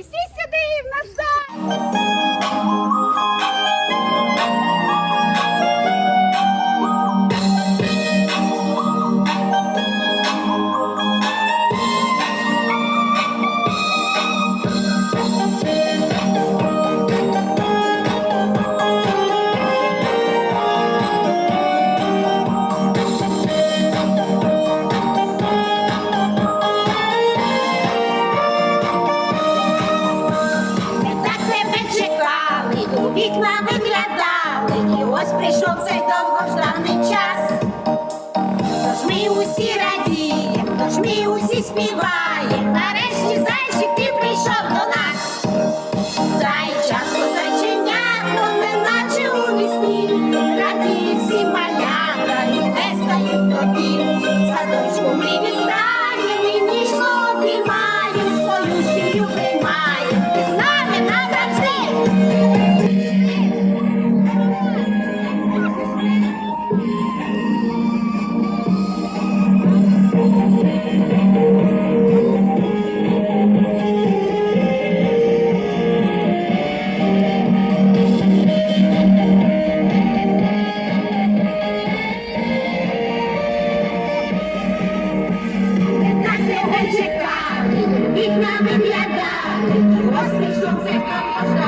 всі сюди назад. У вікна виглядали, і ось прийшов цей довгожданий час. Тож ми усі радіємо, тож ми усі співаємо. Нарешті зайчик ти прийшов до нас. Зайчатко, зайченятко, це наче у вісні. Раді всі малята і нестають тобі. Пісня виглядає, посмішок це може.